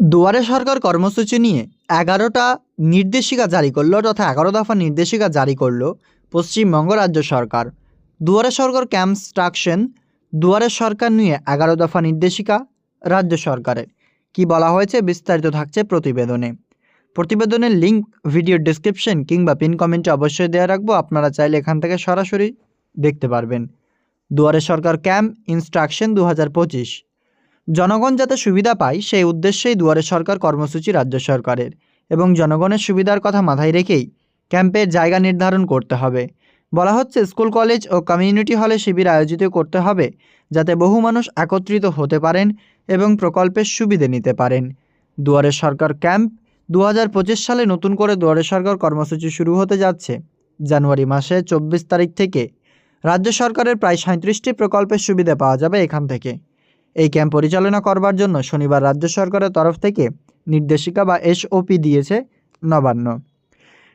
দুয়ারে সরকার কর্মসূচি নিয়ে এগারোটা নির্দেশিকা জারি করল তথা এগারো দফা নির্দেশিকা জারি করল পশ্চিমবঙ্গ রাজ্য সরকার। দুয়ারে সরকার ক্যাম্পস্ট্রাকশন দুয়ারে সরকার নিয়ে এগারো দফা নির্দেশিকা রাজ্য সরকারের। কি বলা হয়েছে বিস্তারিত থাকছে প্রতিবেদনে। প্রতিবেদনের লিঙ্ক ভিডিও ডিসক্রিপশন কিংবা পিন কমেন্টে অবশ্যই দেওয়া রাখব, আপনারা চাইলে এখান থেকে সরাসরি দেখতে পারবেন। দুয়ারে সরকার ক্যাম্প ইনস্ট্রাকশন দু হাজার পঁচিশ। জনগণ যাতে সুবিধা পায়, সেই উদ্দেশ্যেই দুয়ারে সরকার কর্মসূচি রাজ্য সরকারের এবং জনগণের সুবিধার কথা মাথায় রেখেই ক্যাম্পের জায়গা নির্ধারণ করতে হবে। বলা হচ্ছে, স্কুল, কলেজ ও কমিউনিটি হলে শিবির আয়োজিত করতে হবে যাতে বহু মানুষ একত্রিত হতে পারেন এবং প্রকল্পের সুবিধে নিতে পারেন। দুয়ারে সরকার ক্যাম্প দু হাজার পঁচিশ সালে নতুন করে দুয়ারে সরকার কর্মসূচি শুরু হতে যাচ্ছে। জানুয়ারি মাসে চব্বিশ তারিখ থেকে রাজ্য সরকারের প্রায় সাঁত্রিশটি প্রকল্পের সুবিধা পাওয়া যাবে এখান থেকে। এই ক্যাম্প পরিচালনা করবার জন্য শনিবার রাজ্য সরকারের তরফ থেকে নির্দেশিকা বা এসওপি দিয়েছে নবান্ন।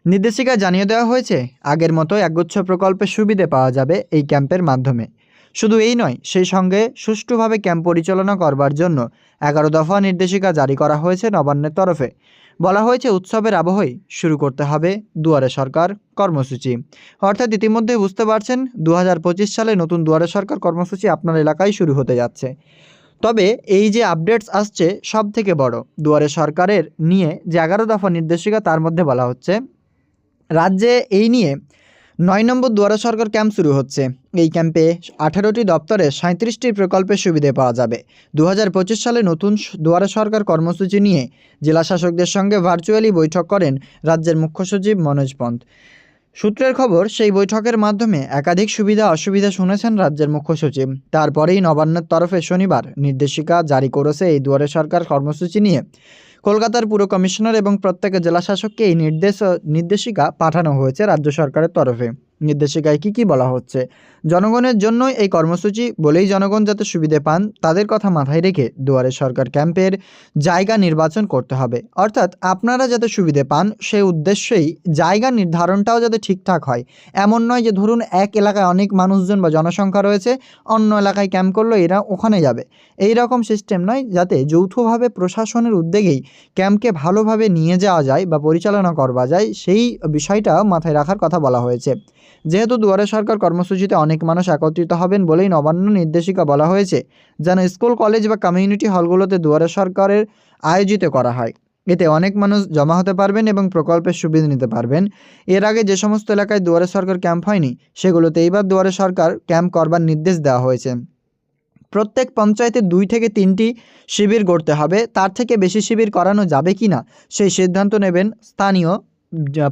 নির্দেশিকা জানিয়ে দেওয়া হয়েছে, আগের মতো একগুচ্ছ প্রকল্পের সুবিধে পাওয়া যাবে এই ক্যাম্পের মাধ্যমে। শুধু এই নয়, সেই সঙ্গে সুষ্ঠুভাবে ক্যাম্প পরিচালনা করবার জন্য এগারো দফা নির্দেশিকা জারি করা হয়েছে নবান্নের তরফে। বলা হয়েছে উৎসবের আবহেই শুরু করতে হবে দুয়ারে সরকার কর্মসূচি। অর্থাৎ ইতিমধ্যে বুঝতে পারছেন দু হাজার পঁচিশ সালে নতুন দুয়ারে সরকার কর্মসূচি আপনার এলাকায় শুরু হতে যাচ্ছে। তবে এই যে আপডেটস আসছে সব থেকে বড় দুয়ারে সরকারের নিয়ে যে এগারো দফা নির্দেশিকা তার মধ্যে বলা হচ্ছে, রাজ্যে এই নিয়ে নয় নম্বর দুয়ারে সরকার ক্যাম্প শুরু হচ্ছে। এই ক্যাম্পে আঠারোটি দপ্তরে সাঁত্রিশটি প্রকল্পের সুবিধে পাওয়া যাবে। দু হাজার পঁচিশ সালে নতুন দুয়ারে সরকার কর্মসূচি নিয়ে জেলা শাসকদের সঙ্গে ভার্চুয়ালি বৈঠক করেন রাজ্যের মুখ্য সচিব মনোজ পন্থ। সূত্রের খবর, সেই বৈঠকের মাধ্যমে একাধিক সুবিধা অসুবিধা শুনেছেন রাজ্যের মুখ্য সচিব। তারপরেই নবান্নের তরফে শনিবার নির্দেশিকা জারি করেছে এই দুয়ারে সরকার কর্মসূচি নিয়ে। কলকাতার পুর কমিশনার এবং প্রত্যেক জেলাশাসককে এই নির্দেশ নির্দেশিকা পাঠানো হয়েছে রাজ্য সরকারের তরফে। নির্দেশিকায় কি কি বলা হচ্ছে? জনগণের জন্যই এই কর্মসূচি বলেই জনগণ যাতে সুবিধে পান, তাদের কথা মাথায় রেখে দুয়ারে সরকার ক্যাম্পের জায়গা নির্বাচন করতে হবে। অর্থাৎ আপনারা যাতে সুবিধে পান সেই উদ্দেশ্যেই জায়গা নির্ধারণটাও যাতে ঠিকঠাক হয়। এমন নয় যে ধরুন এক এলাকায় অনেক মানুষজন বা জনসংখ্যা রয়েছে, অন্য এলাকায় ক্যাম্প করল এরা ওখানে যাবে। এই রকম সিস্টেম নয়, যাতে যৌথভাবে প্রশাসনের উদ্যোগেই ক্যাম্পকে ভালোভাবে নিয়ে যাওয়া যায় বা পরিচালনা করবা যায়, সেই বিষয়টা মাথায় রাখার কথা বলা হয়েছে। যেহেতু দুয়ারে সরকার কর্মসূচিতে অনেক মানুষ একত্রিত হবেন বলেই নবান্ন নির্দেশিকা বলা হয়েছে, যেন স্কুল, কলেজ বা কমিউনিটি হলগুলোতে দুয়ারে সরকারের আয়োজিত করা হয়। এতে অনেক মানুষ জমা হতে পারবেন এবং প্রকল্পের সুবিধা নিতে পারবেন। এর আগে যে সমস্ত এলাকায় দুয়ারে সরকার ক্যাম্প হয়নি সেগুলোতে এইবার দুয়ারে সরকার ক্যাম্প করবার নির্দেশ দেওয়া হয়েছে। প্রত্যেক পঞ্চায়েতে দুই থেকে তিনটি শিবির গড়তে হবে। তার থেকে বেশি শিবির করানো যাবে কি না সেই সিদ্ধান্ত নেবেন স্থানীয়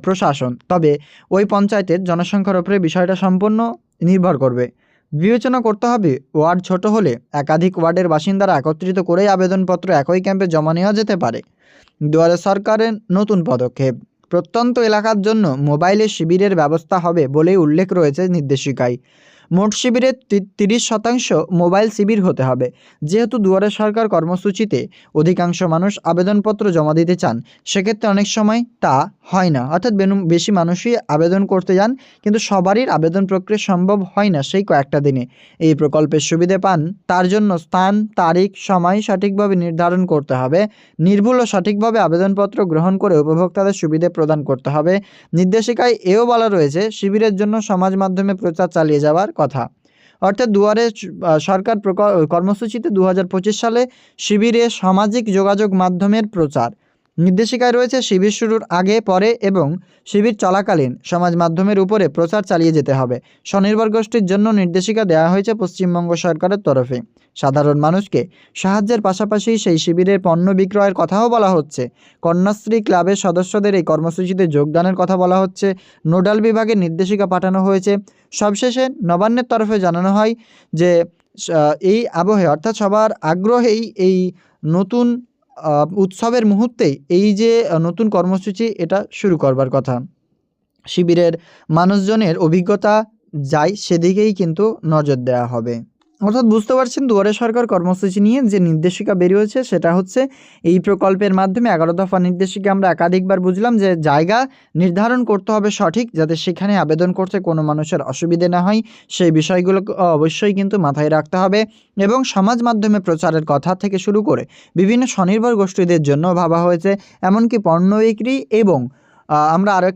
প্রশাসন। তবে ওই পঞ্চায়েতের জনসংখ্যার উপরে বিষয়টা সম্পূর্ণ নির্ভর করবে। বিবেচনা করতে হবে, ওয়ার্ড ছোট হলে একাধিক ওয়ার্ডের বাসিন্দারা একত্রিত করেই আবেদনপত্র একই ক্যাম্পে জমা নেওয়া যেতে পারে। দুয়ারে সরকারের নতুন পদক্ষেপ, প্রত্যন্ত এলাকার জন্য মোবাইলে শিবিরের ব্যবস্থা হবে বলেই উল্লেখ রয়েছে নির্দেশিকায়। মোট শিবিরের তিরিশ শতাংশ মোবাইল শিবির হতে হবে। যেহেতু দুয়ারে সরকার কর্মসূচিতে অধিকাংশ মানুষ আবেদনপত্র জমা দিতে চান, সেক্ষেত্রে অনেক সময় তা হয় না। অর্থাৎ বেশি মানুষই আবেদন করতে যান, কিন্তু সবারই আবেদন প্রক্রিয়া সম্ভব হয় না সেই কয়েকটা দিনে। এই প্রকল্পের সুবিধে পান, তার জন্য স্থান, তারিখ, সময় সঠিকভাবে নির্ধারণ করতে হবে। নির্ভুল ও সঠিকভাবে আবেদনপত্র গ্রহণ করে উপভোক্তাদের সুবিধে প্রদান করতে হবে। নির্দেশিকায় এও বলা রয়েছে, শিবিরের জন্য সমাজ মাধ্যমে প্রচার চালিয়ে যাওয়ার কথা। অর্থাৎ দুয়ারে সরকার কর্মসূচিতে দু হাজার পঁচিশ সালে শিবিরে সামাজিক যোগাযোগ মাধ্যমের প্রচার। নির্দেশিকায় রয়েছে শিবির শুরুর আগে, পরে এবং শিবির চলাকালীন সমাজ মাধ্যমের উপরে প্রচার চালিয়ে যেতে হবে। স্বনির্ভর গোষ্ঠীর জন্য নির্দেশিকা দেওয়া হয়েছে পশ্চিমবঙ্গ সরকারের তরফে। সাধারণ মানুষকে সাহায্যের পাশাপাশি সেই শিবিরের পণ্য বিক্রয়ের কথাও বলা হচ্ছে। কন্যাশ্রী ক্লাবের সদস্যদের এই কর্মসূচিতে যোগদানের কথা বলা হচ্ছে। নোডাল বিভাগের নির্দেশিকা পাঠানো হয়েছে। সবশেষে নবান্নের তরফে জানানো হয় যে এই আবহে অর্থাৎ সবার আগ্রহেই এই নতুন উৎসবের মুহূর্তেই এই যে নতুন কর্মসূচি, এটা শুরু করবার কথা। শিবিরের মানুষজনের অভিজ্ঞতা যায় সেদিকেই কিন্তু নজর দেওয়া হবে। অর্থাৎ বুঝতে পারছেন দুয়ারে সরকার কর্মসূচি নিয়ে যে নির্দেশিকা বেরিয়েছে, সেটা হচ্ছে এই প্রকল্পের মাধ্যমে এগারো দফা নির্দেশিকা আমরা একাধিকবার বুঝলাম যে জায়গা নির্ধারণ করতে হবে সঠিক, যাতে সেখানে আবেদন করতে কোনো মানুষের অসুবিধে না হয়। সেই বিষয়গুলো অবশ্যই কিন্তু মাথায় রাখতে হবে এবং সমাজ মাধ্যমে প্রচারের কথা থেকে শুরু করে বিভিন্ন স্বনির্ভর গোষ্ঠীদের জন্য ভাবা হয়েছে, এমনকি পণ্য বিক্রি এবং আমরা আরও